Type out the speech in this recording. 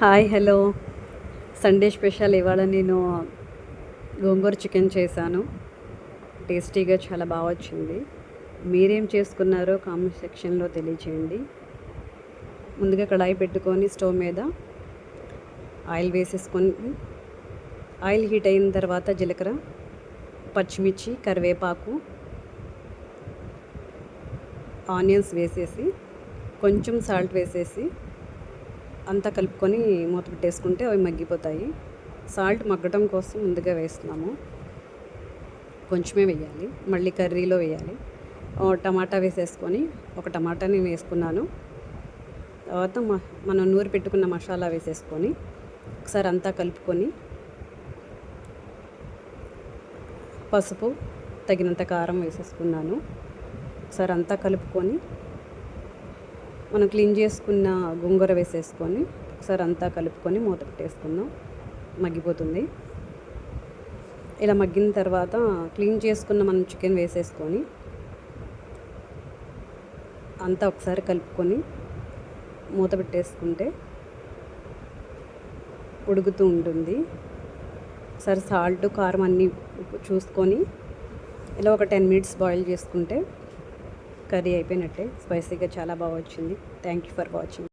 Hi hello. Sunday special ఇవాళ నేను గోంగూర chicken చేశాను. టేస్టీగా చాలా బాగా వచ్చింది. మీరేం చేసుకున్నారో కామెంట్ సెక్షన్లో తెలియచేయండి. ముందుగా కడాయి పెట్టుకొని స్టవ్ మీద ఆయిల్ వేసేసుకొని ఆయిల్ హీట్ అయిన తర్వాత జీలకర్ర పచ్చిమిర్చి కరివేపాకు ఆనియన్స్ వేసేసి కొంచెం సాల్ట్ వేసేసి అంతా కలుపుకొని మూత పెట్టేసుకుంటే అవి మగ్గిపోతాయి. సాల్ట్ మగ్గడం కోసం ముందుగా వేస్తున్నాము. కొంచెమే వేయాలి. మళ్ళీ కర్రీలో వేయాలి. టమాటా వేసేసుకొని ఒక టమాటాని వేసుకున్నాను. తర్వాత మనం నూరి పెట్టుకున్న మసాలా వేసేసుకొని ఒకసారి అంతా కలుపుకొని పసుపు తగినంత కారం వేసేసుకున్నాను. ఒకసారి అంతా కలుపుకొని మనం క్లీన్ చేసుకున్న గోంగూర వేసేసుకొని ఒకసారి అంతా కలుపుకొని మూత పెట్టేసుకుందాం. మగ్గిపోతుంది. ఇలా మగ్గిన తర్వాత క్లీన్ చేసుకున్న మనం చికెన్ వేసేసుకొని అంతా ఒకసారి కలుపుకొని మూత పెట్టేసుకుంటే ఉడుకుతూ ఉంటుంది. ఒకసారి సాల్ట్ కారం అన్నీ చూసుకొని ఇలా ఒక టెన్ మినిట్స్ బాయిల్ చేసుకుంటే కర్రీ అయిపోయినట్టే. స్పైసీగా చాలా బాగా వచ్చింది. Thank you for watching